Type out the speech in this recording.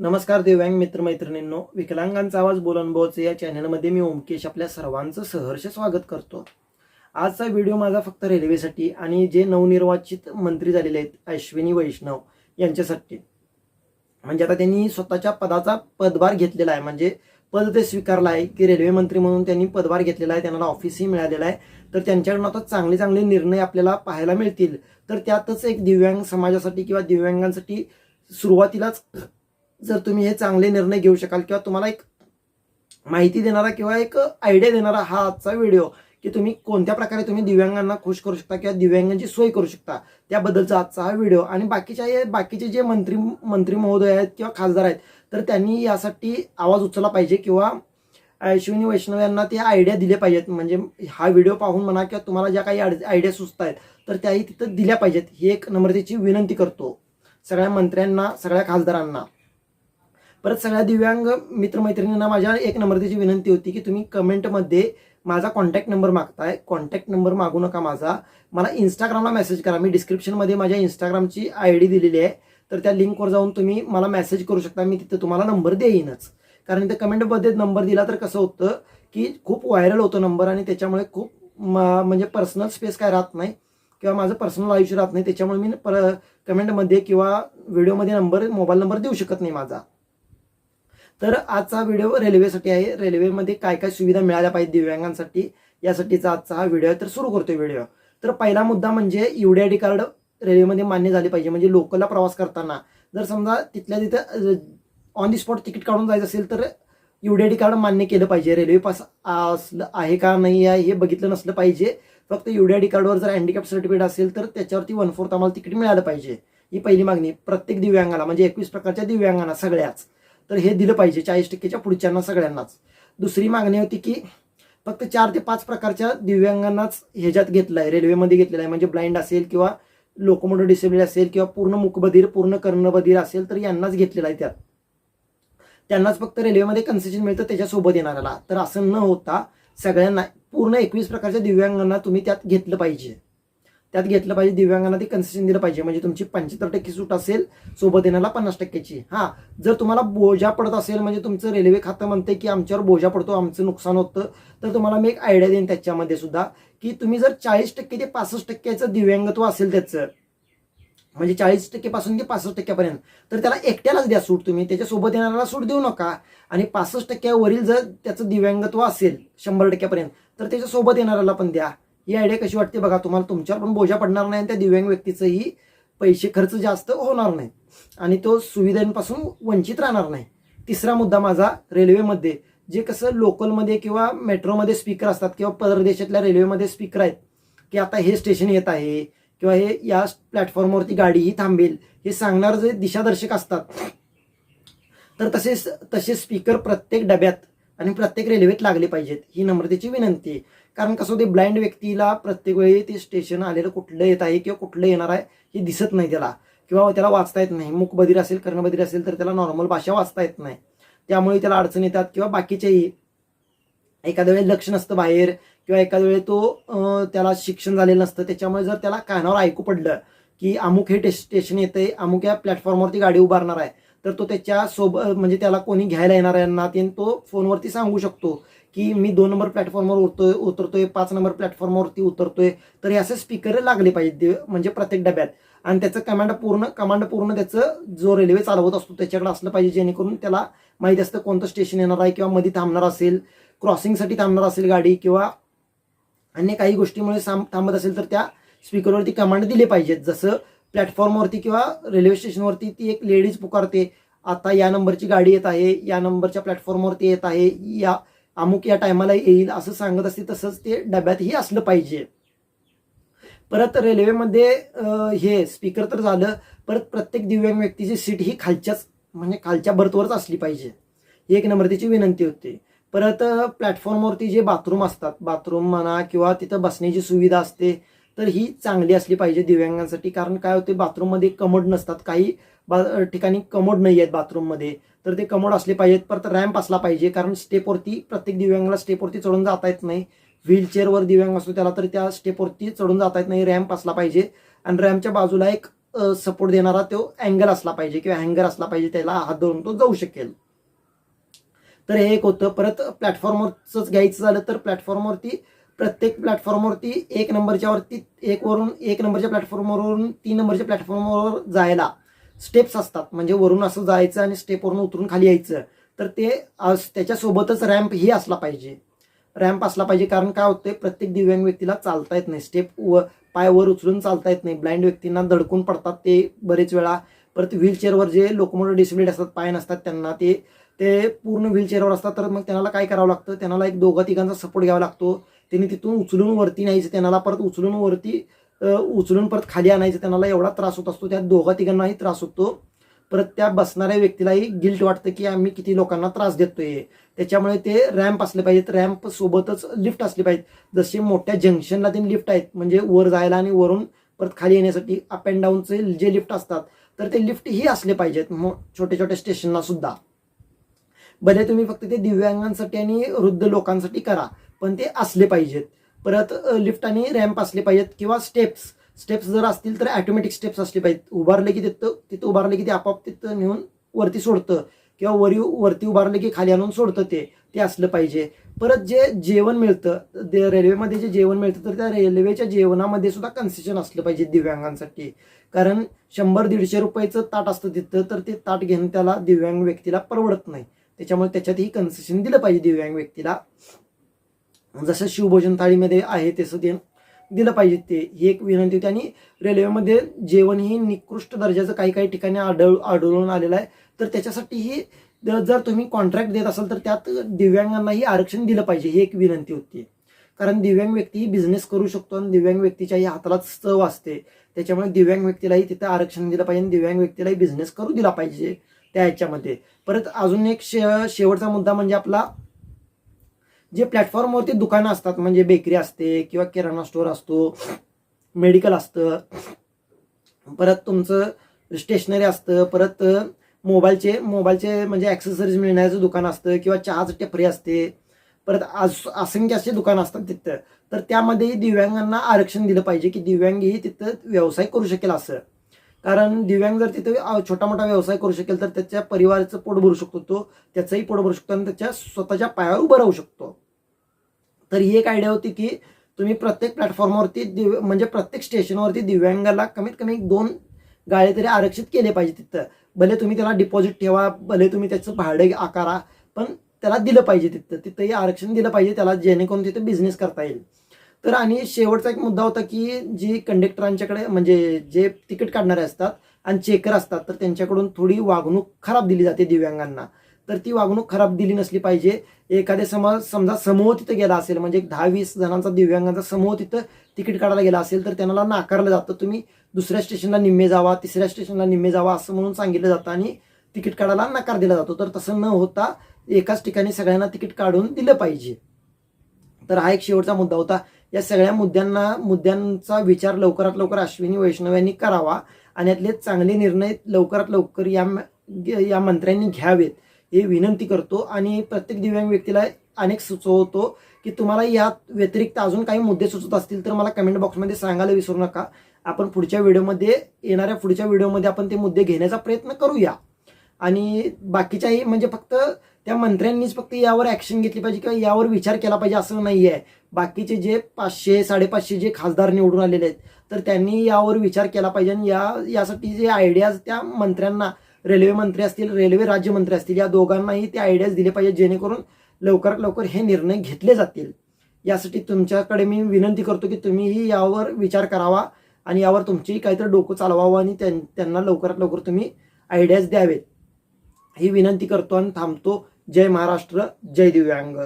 नमस्कार दिव्यांग मित्रमैत्रिणींनो विकलांगांचा आवाज बोलनबोचे या चॅनलमध्ये मी ओमकेश आपल्या सर्वांचं सहर्ष स्वागत करतो. आजचा व्हिडिओ माझा फक्त रेल्वेसाठी आणि जे नवनिर्वाचित मंत्री झालेले आहेत अश्विनी वैष्णव यांच्यासाठी. म्हणजे आता त्यांनी स्वतःच्या पदाचा पदभार घेतलेला आहे. म्हणजे पद ते स्वीकारला आहे की रेल्वे मंत्री म्हणून त्यांनी पदभार घेतलेला आहे त्यांना ऑफिसही मिळालेला आहे. तर त्यांच्याकडून आता चांगले चांगले निर्णय आपल्याला पाहायला मिळतील. तर त्यातच एक दिव्यांग समाजासाठी किंवा दिव्यांगांसाठी सुरुवातीलाच जर तुम्ही हे चांगले निर्णय घेऊ शकाल किंवा तुम्हाला एक माहिती देणारा किंवा एक आयडिया देणारा हा आजचा व्हिडिओ की तुम्ही कोणत्या प्रकारे तुम्ही दिव्यांगांना खुश करू शकता किंवा दिव्यांगांची सोय करू शकता त्याबद्दलचा आजचा हा व्हिडिओ आणि बाकीच्या हे बाकीचे जे मंत्री मंत्री महोदय आहेत किंवा खासदार आहेत तर त्यांनी यासाठी आवाज उचलला पाहिजे किंवा अश्विनी वैष्णव यांना ते आयडिया दिले पाहिजेत. म्हणजे हा व्हिडिओ पाहून म्हणा किंवा तुम्हाला ज्या काही आयडिया सुचत आहेत तर त्याही तिथं दिल्या पाहिजेत. ही एक नम्रतेची विनंती करतो. सगळ्या मंत्र्यांना सगळ्या खासदारांना. परत सगळ्या दिव्यांग मित्रमैत्रिणींना माझ्या एक नम्रतेची विनंती होती की तुम्ही कमेंटमध्ये माझा कॉन्टॅक्ट नंबर मागताय. कॉन्टॅक्ट नंबर मागू नका माझा. मला इंस्टाग्रामला मेसेज करा. मी डिस्क्रिप्शनमध्ये माझ्या इंस्टाग्रामची आय डी दिलेली आहे. तर त्या लिंकवर जाऊन तुम्ही मला मेसेज करू शकता. मी तिथं तुम्हाला नंबर देईनच. कारण इथं कमेंटमध्ये नंबर दिला तर कसं होतं की खूप व्हायरल होतो नंबर आणि त्याच्यामुळे खूप म्हणजे पर्सनल स्पेस काय राहत नाही किंवा माझं पर्सनल आयुष्य राहत नाही. त्याच्यामुळे मी पर कमेंटमध्ये किंवा व्हिडिओमध्ये नंबर मोबाईल नंबर देऊ शकत नाही माझा. तर आजचा व्हिडिओ रेल्वेसाठी आहे. रेल्वेमध्ये काय काय सुविधा मिळाल्या पाहिजे दिव्यांगांसाठी यासाठीचा आजचा हा व्हिडिओ आहे. तर सुरू करतोय व्हिडिओ. तर पहिला मुद्दा म्हणजे युडीआयडी कार्ड रेल्वेमध्ये मान्य झाले पाहिजे. म्हणजे लोकलला प्रवास करताना. जर समजा तिथल्या तिथं ऑन दी स्पॉट तिकीट काढून जायचं असेल तर युडीआयडी कार्ड मान्य केलं पाहिजे. रेल्वे पास असलं आहे का नाही आहे हे बघितलं नसलं पाहिजे. फक्त युडीआयडी कार्डवर जर हँडिकॅप सर्टिफिकेट असेल तर त्याच्यावरती वन फोर्थ आम्हाला तिकीट मिळालं पाहिजे. ही पहिली मागणी प्रत्येक दिव्यांगाला म्हणजे एकवीस प्रकारच्या दिव्यांगांना सगळ्याच. तर हे दिलं पाहिजे चाळीस टक्केच्या पुढच्यांना सगळ्यांनाच. दुसरी मागणी होती की फक्त चार ते पाच प्रकारच्या दिव्यांगांनाच ह्याच्यात घेतलं आहे रेल्वेमध्ये घेतलेलं आहे. म्हणजे ब्लाइंड असेल किंवा लोकोमोटर डिसेबिलिटी असेल किंवा पूर्ण मुखबधीर पूर्ण कर्णबधीर असेल तर यांनाच घेतलेलं आहे त्यात. त्यांनाच फक्त रेल्वेमध्ये कन्सेशन मिळतं त्याच्यासोबत येणाऱ्याला. तर असं न होता सगळ्यांना पूर्ण एकवीस प्रकारच्या दिव्यांगांना तुम्ही त्यात घेतलं पाहिजे. त्यात घेतलं पाहिजे दिव्यांगांना ते कन्सेशन दिलं पाहिजे. म्हणजे तुमची पंच्याहत्तर टक्के सूट असेल सोबत येण्याला पन्नास टक्क्याची. हा जर तुम्हाला बोजा पडत असेल म्हणजे तुमचं रेल्वे खातं म्हणते की आमच्यावर बोजा पडतो आमचं नुकसान होतं तर तुम्हाला मी एक आयडिया देईन त्याच्यामध्ये सुद्धा की तुम्ही जर चाळीस टक्के ते पासष्ट टक्क्याचं दिव्यांगत्व असेल त्याचं म्हणजे चाळीस टक्के पासून ते पासष्ट टक्क्यापर्यंत तर त्याला एकट्यालाच द्या सूट तुम्ही त्याच्यासोबत येणाऱ्याला सूट देऊ नका. आणि पासष्ट टक्क्यावरील जर त्याचं दिव्यांगत्व असेल शंभर टक्क्यापर्यंत तर त्याच्यासोबत येणाऱ्याला पण द्या. ही आयडिया कशी वाटते बघा तुम्हाला तुमच्यावर पण बोजा पडणार नाही आणि त्या दिव्यांग व्यक्तीचंही पैसे खर्च जास्त होणार नाही. आणि तो सुविधांपासून वंचित राहणार नाही. तिसरा मुद्दा माझा रेल्वेमध्ये जे कसं लोकलमध्ये किंवा मेट्रोमध्ये स्पीकर असतात किंवा परदेशातल्या रेल्वेमध्ये स्पीकर आहेत की आता हे स्टेशन येत आहे किंवा हे या प्लॅटफॉर्मवरती गाडीही थांबेल हे सांगणार जे दिशादर्शक असतात तर तसेच तसे स्पीकर प्रत्येक डब्यात आणि प्रत्येक रेल्वेत लागले पाहिजेत. ही नम्रतेची विनंती आहे. कारण कसं होते ब्लाइंड व्यक्तीला प्रत्येक वेळी ते स्टेशन आलेलं कुठलं येत आहे किंवा कुठलं येणार आहे हे दिसत नाही त्याला. किंवा त्याला वाचता येत नाही. मूकबधीर असेल कर्णबधीर असेल तर त्याला नॉर्मल भाषा वाचता येत नाही. त्यामुळे त्याला अडचण येतात किंवा बाकीचेही. एखाद्या वेळी लक्ष नसतं बाहेर किंवा एखाद्या वेळी तो त्याला शिक्षण झालेलं नसतं. त्याच्यामुळे जर त्याला कानावर ऐकू पडलं की अमुक हे टे- स्टेशन येतंय अमुक या प्लॅटफॉर्मवरती गाडी उभारणार आहे तर तो त्याच्या सोबत म्हणजे त्याला कोणी घ्यायला येणार यांना ते तो फोनवरती सांगू शकतो की मी दोन नंबर प्लॅटफॉर्मवर उतरतोय उतरतोय पाच नंबर प्लॅटफॉर्मवरती उतरतोय. तर हे असे स्पीकर लागले पाहिजे दे- म्हणजे प्रत्येक डब्यात. आणि त्याचं कमांड पूर्ण कमांड पूर्ण त्याचं जो रेल्वे चालवत असतो त्याच्याकडे असलं पाहिजे जेणेकरून त्याला माहिती असतं कोणतं स्टेशन येणार आहे किंवा मध्ये थांबणार असेल क्रॉसिंगसाठी थांबणार असेल गाडी किंवा अन्य काही गोष्टीमुळे थांबत असेल तर त्या स्पीकरवरती कमांड दिले पाहिजेत. जसं प्लॅटफॉर्मवरती किंवा रेल्वे स्टेशनवरती ती एक लेडीज पुकारते आता या नंबरची गाडी येत आहे या नंबरच्या प्लॅटफॉर्मवरती येत आहे या अमुक या टायमाला येईल असं सांगत असते तसंच ते डब्यातही असलं पाहिजे. परत रेल्वेमध्ये हे स्पीकर तर झालं परत प्रत्येक दिव्यांग व्यक्तीची सीट ही खालच्याच म्हणजे खालच्या बर्थवरच असली पाहिजे. ही एक नम्रतेची विनंती होती. परत प्लॅटफॉर्मवरती जे बाथरूम असतात बाथरूम म्हणा किंवा तिथं बसण्याची सुविधा असते तर ही चांगली असली पाहिजे दिव्यांगांसाठी. कारण काय होते बाथरूममध्ये कमोड नसतात. काही बा ठिकाणी कमोड नाही आहेत बाथरूममध्ये. तर ते कमोड असले पाहिजेत. परत रॅम्प असला पाहिजे. कारण स्टेपवरती प्रत्येक दिव्यांगाला स्टेपवरती चढून जाता येत नाही. व्हीलचेअरवर दिव्यांग असतो त्याला तर त्या स्टेपवरती चढून जाता येत नाही. रॅम्प असला पाहिजे. आणि रॅम्पच्या बाजूला एक सपोर्ट देणारा तो अँगल असला पाहिजे किंवा हँगर असला पाहिजे. त्याला हात धरून तो जाऊ शकेल. तर हे एक होतं. परत प्लॅटफॉर्मवरच घ्यायचं झालं तर प्लॅटफॉर्मवरती प्रत्येक प्लॅटफॉर्मवरती एक नंबरच्या वरती एक वरून एक नंबरच्या प्लॅटफॉर्मवरून तीन नंबरच्या प्लॅटफॉर्मवर जायला स्टेप्स असतात. म्हणजे वरून असं जायचं आणि स्टेपवरून उतरून खाली यायचं. तर ते त्याच्यासोबतच रॅम्प ही असला पाहिजे. रॅम्प असला पाहिजे कारण काय होतंय? प्रत्येक दिव्यांग व्यक्तीला चालता येत नाही. स्टेप व पाय वर उचलून चालता येत नाही. ब्लाइंड व्यक्तींना धडकून पडतात ते बरेच वेळा. परत व्हीलचेअरवर जे लोकोमोटर डिसेबिलिटी असतात पाय नसतात त्यांना ते ते पूर्ण व्हीलचेअरवर असतात. तर मग त्यांना काय करावं लागतं? त्यांना एक दोघा तिघांचा सपोर्ट घ्यावा लागतो. त्यांनी तिथून उचलून वरती न्यायचं त्यांना परत उचलून वरती उचलून परत खाली आणायचं त्यांना एवढा त्रास होत असतो त्या दोघा तिघांनाही त्रास होतो. परत त्या बसणाऱ्या व्यक्तीलाही गिल्ट वाटतं की आम्ही किती लोकांना त्रास देतोय. त्याच्यामुळे ते रॅम्प असले पाहिजेत रॅम्प सोबतच लिफ्ट असले पाहिजेत. जसे मोठ्या जंक्शनला ते लिफ्ट आहेत म्हणजे वर जायला आणि वरून परत खाली येण्यासाठी अप अँड डाऊनचे जे लिफ्ट असतात तर ते लिफ्ट ही असले पाहिजेत मो- छोट्या छोट्या स्टेशनला सुद्धा. भले तुम्ही फक्त ते दिव्यांगांसाठी आणि वृद्ध लोकांसाठी करा पण ते असले पाहिजेत. परत लिफ्ट आणि रॅम्प असले पाहिजेत किंवा स्टेप्स. स्टेप्स जर असतील तर ॲटोमॅटिक स्टेप्स असले पाहिजेत. उभारले की तिथं तिथं उभारले की ते आपोआप तिथं नेऊन वरती सोडतं. किंवा वरी वरती उभारले की खाली आणून सोडतं ते. ते असलं पाहिजे. परत जे जेवण मिळतं रेल्वेमध्ये जे जेवण मिळतं तर त्या रेल्वेच्या जेवणामध्ये सुद्धा कन्सेशन असलं पाहिजे दिव्यांगांसाठी. कारण शंभर दीडशे रुपयाचं ताट असतं तिथं तर ते ताट घेणं त्याला दिव्यांग व्यक्तीला परवडत नाही. त्याच्यामुळे त्याच्यातही कन्सेशन दिलं पाहिजे दिव्यांग व्यक्तीला. जसं शिवभोजन थाळीमध्ये आहे तसं ते दिलं पाहिजे. ते ही एक विनंती होती. आणि रेल्वेमध्ये जेवण ही निकृष्ट दर्जाचं काही काही ठिकाणी आढळ आढळून आलेलं आहे. तर त्याच्यासाठीही जर तुम्ही कॉन्ट्रॅक्ट देत असाल तर त्यात दिव्यांगांनाही आरक्षण दिलं पाहिजे ही एक विनंती होती. कारण दिव्यांग व्यक्ती ही बिझनेस करू शकतो आणि दिव्यांग व्यक्तीच्याही हाताला चव असते. त्याच्यामुळे दिव्यांग व्यक्तीलाही तिथं आरक्षण दिलं पाहिजे आणि दिव्यांग व्यक्तीलाही बिझनेस करू दिला पाहिजे त्या ह्याच्यामध्ये. परत अजून एक शे शेवटचा मुद्दा म्हणजे आपला जे प्लॅटफॉर्मवरती दुकानं असतात म्हणजे बेकरी असते किंवा किराणा स्टोअर असतो मेडिकल असतं परत तुमचं स्टेशनरी असतं परत मोबाईलचे मोबाईलचे म्हणजे ॲक्सेसरीज मिळण्याचं दुकान असतं किंवा चहाचं टेपरी असते परत आज असंख्य असे दुकानं असतात तिथं. तर त्यामध्ये दिव्यांगांना आरक्षण दिलं पाहिजे की दिव्यांगही तिथं व्यवसाय करू शकेल असं. कारण दिव्यांग जर तिथे छोटा मोठा व्यवसाय करू शकेल तर त्याच्या परिवाराचं पोट भरू शकतो तो त्याचंही पोट भरू शकतो आणि त्याच्या स्वतःच्या पायावर उभं राहू शकतो. तर ही एक आयडिया होती की तुम्ही प्रत्येक प्लॅटफॉर्मवरती दिव्य म्हणजे प्रत्येक स्टेशनवरती दिव्यांगाला कमीत कमी दोन गाळे तरी आरक्षित केले पाहिजे तिथं. भले तुम्ही त्याला डिपॉझिट ठेवा भले तुम्ही त्याचं भाडं आकारा पण त्याला दिलं पाहिजे तिथं. तिथंही आरक्षण दिलं पाहिजे त्याला जेणेकरून तिथं बिझनेस करता येईल. तर आणि शेवटचा एक मुद्दा होता की जी कंडक्टरांच्याकडे म्हणजे जे तिकीट काढणारे असतात आणि चेकर असतात तर त्यांच्याकडून थोडी वागणूक खराब दिली जाते दिव्यांगांना. तर ती वागणूक खराब दिली नसली पाहिजे. एखाद्या समाज समजा समूह तिथं गेला असेल म्हणजे एक दहा वीस जणांचा दिव्यांगांचा समूह तिथं तिकीट काढायला गेला असेल तर त्यांना नाकारलं जातं. तुम्ही दुसऱ्या स्टेशनला निम्मे जावा तिसऱ्या स्टेशनला निम्मे जावा असं म्हणून सांगितलं जातं आणि तिकीट काढायला नकार दिला जातो. तर तसं न होता एकाच ठिकाणी सगळ्यांना तिकीट काढून दिलं पाहिजे. तर हा एक शेवटचा मुद्दा होता. या सगळ्या मुद्द्यांना मुद्द्यांचा विचार लवकरात लवकर अश्विनी वैष्णव यांनी करावा आणि यातले चांगले निर्णय लवकरात लवकर या या मंत्र्यांनी घ्यावेत हे विनंती करतो. आणि प्रत्येक दिव्यांग व्यक्तीला अनेक सुचवतो की तुम्हाला यात व्यतिरिक्त अजून काही मुद्दे सुचत असतील तर मला कमेंट बॉक्समध्ये सांगायला विसरू नका. आपण पुढच्या व्हिडिओमध्ये येणाऱ्या पुढच्या व्हिडिओमध्ये आपण ते मुद्दे घेण्याचा प्रयत्न करूया. आणि बाकीच्याही म्हणजे फक्त त्या मंत्र्यांनीच फक्त यावर ॲक्शन घेतली पाहिजे किंवा यावर विचार केला पाहिजे असं नाही आहे बाकीचे जे पाचशे साडेपाचशे जे खासदार निवडून आलेले आहेत तर त्यांनी यावर विचार केला पाहिजे आणि या यासाठी जे आयडियाज त्या मंत्र्यांना रेल्वे मंत्री असतील रेल्वे राज्यमंत्री असतील या दोघांनाही ते आयडियाज दिले पाहिजे जेणेकरून लवकरात लवकर हे निर्णय घेतले जातील. यासाठी तुमच्याकडे मी विनंती करतो की तुम्हीही यावर विचार करावा आणि यावर तुमचीही काहीतरी डोकं चालवावं आणि त्यां- त्यांना लवकरात लवकर तुम्ही आयडियाज द्यावेत. ही विनंती करतो आणि थांबतो. जय महाराष्ट्र जय दिव्यांग.